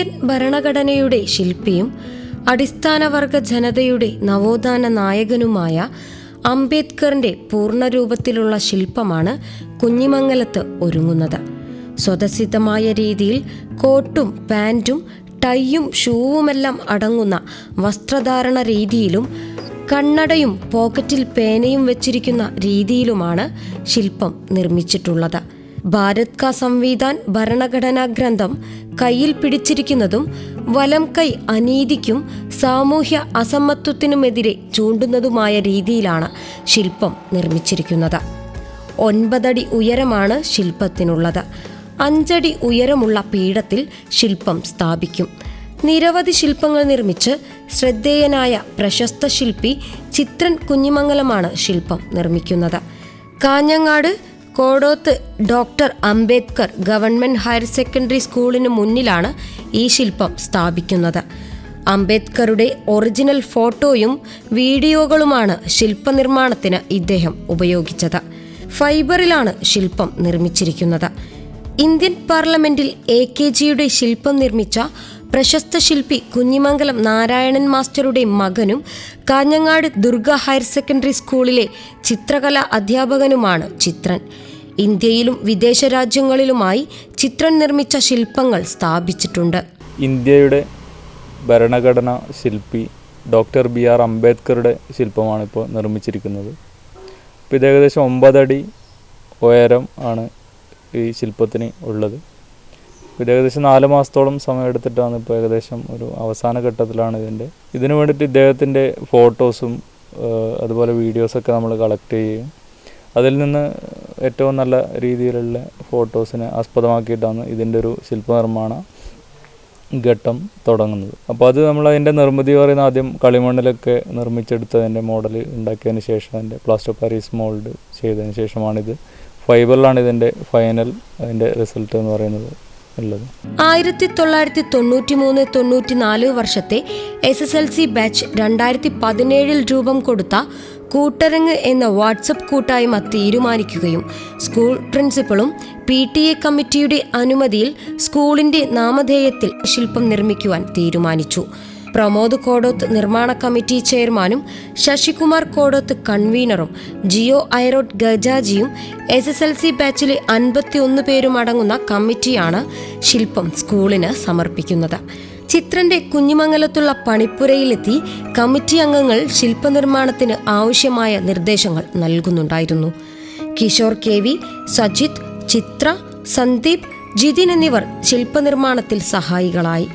Indian ഭരണഘടനയുടെ ശില്പിയും അടിസ്ഥാനവർഗ ജനതയുടെ നവോത്ഥാന നായകനുമായ അംബേദ്കറിന്റെ പൂർണരൂപത്തിലുള്ള ശില്പമാണ് കുഞ്ഞിമംഗലത്ത് ഒരുങ്ങുന്നത്. സ്വതസിദ്ധമായ രീതിയിൽ കോട്ടും പാന്റും ടൈയും ഷൂവുമെല്ലാം അടങ്ങുന്ന വസ്ത്രധാരണ രീതിയിലും കണ്ണടയും പോക്കറ്റിൽ പേനയും വെച്ചിരിക്കുന്ന രീതിയിലുമാണ് ശില്പം നിർമ്മിച്ചിട്ടുള്ളത്. ഭാരത് കാ സംവിധാൻ ഭരണഘടനാ ഗ്രന്ഥം കയ്യിൽ പിടിച്ചിരിക്കുന്നതും വലം കൈ അനീതിക്കും സാമൂഹ്യ അസമത്വത്തിനുമെതിരെ ചൂണ്ടുന്നതുമായ രീതിയിലാണ് ശില്പം നിർമ്മിച്ചിരിക്കുന്നത്. ഒൻപതടി ഉയരമാണ് ശില്പത്തിനുള്ളത്. അഞ്ചടി ഉയരമുള്ള പീഠത്തിൽ ശില്പം സ്ഥാപിക്കും. നിരവധി ശില്പങ്ങൾ നിർമ്മിച്ച് ശ്രദ്ധേയനായ പ്രശസ്ത ശില്പി ചിത്രൻ കുഞ്ഞിമംഗലമാണ് ശില്പം നിർമ്മിക്കുന്നത്. Kanhangad Kodoth doctor Ambedkar government higher secondary സ്കൂളിന് മുന്നിലാണ് ഈ ശില്പം സ്ഥാപിക്കുന്നത്. അംബേദ്കറുടെ ഒറിജിനൽ ഫോട്ടോയും വീഡിയോകളുമാണ് ശില്പനിർമ്മാണത്തിന് ഇദ്ദേഹം ഉപയോഗിച്ചത്. ഫൈബറിലാണ് ശില്പം നിർമ്മിച്ചിരിക്കുന്നത്. ഇന്ത്യൻ പാർലമെന്റിൽ എ കെ ജിയുടെ ശില്പം നിർമ്മിച്ച പ്രശസ്ത ശില്പി കുഞ്ഞിമംഗലം നാരായണൻ മാസ്റ്ററുടെ മകനും കാഞ്ഞങ്ങാട് ദുർഗ ഹയർ സെക്കൻഡറി സ്കൂളിലെ ചിത്രകലാ അധ്യാപകനുമാണ് ചിത്രൻ. ഇന്ത്യയിലും വിദേശ രാജ്യങ്ങളിലുമായി ചിത്രൻ നിർമ്മിച്ച ശില്പങ്ങൾ സ്ഥാപിച്ചിട്ടുണ്ട്. ഇന്ത്യയുടെ ഭരണഘടന ശില്പി ഡോക്ടർ ബി ആർ അംബേദ്കറുടെ ശില്പമാണ് ഇപ്പോൾ നിർമ്മിച്ചിരിക്കുന്നത്. ഇപ്പോൾ ഇത് ഏകദേശം ഒമ്പതടി ഉയരം ആണ് ഈ ശില്പത്തിന് ഉള്ളത്. ഇത് ഏകദേശം നാല് മാസത്തോളം സമയമെടുത്തിട്ടാണ് ഇപ്പോൾ ഏകദേശം ഒരു അവസാന ഘട്ടത്തിലാണ് ഇതിന്റെ. ഇതിനു വേണ്ടിയിട്ട് ഇദ്ദേഹത്തിന്റെ ഫോട്ടോസും അതുപോലെ വീഡിയോസൊക്കെ നമ്മൾ കളക്ട് ചെയ്യും അതിൽ നിന്ന് ഏറ്റവും നല്ല രീതിയിലുള്ള ഫോട്ടോസിനെ ആസ്പദമാക്കിയിട്ടാണ് ഇതിന്റെ ഒരു ശില്പനിർമ്മാണ ഘട്ടം തുടങ്ങുന്നത്. അപ്പോൾ അത് നമ്മൾ അതിന്റെ നിർമ്മിതി പറയുന്ന ആദ്യം കളിമണ്ണിലൊക്കെ നിർമ്മിച്ചെടുത്തതിന്റെ മോഡൽ ഉണ്ടാക്കിയതിന് ശേഷം അതിന്റെ പ്ലാസ്റ്റർ പാരീസ് മോൾഡ് ചെയ്തതിന് ശേഷമാണിത്. ഫൈബറിലാണ് ഇതിന്റെ ഫൈനൽ അതിന്റെ റിസൾട്ട് എന്ന് പറയുന്നത്. ഉള്ളത്. ആയിരത്തി തൊള്ളായിരത്തി തൊണ്ണൂറ്റി മൂന്ന് തൊണ്ണൂറ്റിനാല് വർഷത്തെ S S L C batch രണ്ടായിരത്തി പതിനേഴിൽ രൂപം കൊടുത്ത കൂട്ടരങ്ങ് എന്ന വാട്സപ്പ് കൂട്ടായ്മ തീരുമാനിക്കുകയും സ്കൂൾ പ്രിൻസിപ്പളും പി ടി എ കമ്മിറ്റിയുടെ അനുമതിയിൽ സ്കൂളിന്റെ നാമധേയത്തിൽ ശില്പം നിർമ്മിക്കുവാൻ തീരുമാനിച്ചു. പ്രമോദ് കോടോത്ത് നിർമ്മാണ കമ്മിറ്റി ചെയർമാനും ശശികുമാർ കോടോത്ത് കൺവീനറും ജിയോ ഐറോഡ് ഗജാജിയും എസ് എസ് എൽ സി ബാച്ചിലെ അൻപത്തിയൊന്ന് പേരും അടങ്ങുന്ന കമ്മിറ്റിയാണ് ശില്പം സ്കൂളിന് സമർപ്പിക്കുന്നത്. ചിത്രന്റെ കുഞ്ഞിമംഗലത്തുള്ള പണിപ്പുരയിലെത്തി കമ്മിറ്റി അംഗങ്ങൾ ശില്പനിർമ്മാണത്തിന് ആവശ്യമായ നിർദ്ദേശങ്ങൾ നൽകുന്നുണ്ടായിരുന്നു. കിഷോർ കെ വി സജിത് ചിത്ര സന്ദീപ് ജിതിൻ എന്നിവർ ശില്പനിർമ്മാണത്തിൽ സഹായികളായി.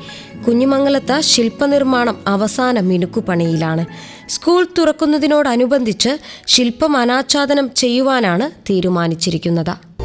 കുഞ്ഞിമംഗലത്ത് ശില്പനിർമ്മാണം അവസാന മിനുക്കുപണിയിലാണ്. സ്കൂൾ തുറക്കുന്നതിനോടനുബന്ധിച്ച് ശില്പം അനാച്ഛാദനം ചെയ്യുവാനാണ് തീരുമാനിച്ചിരിക്കുന്നത്.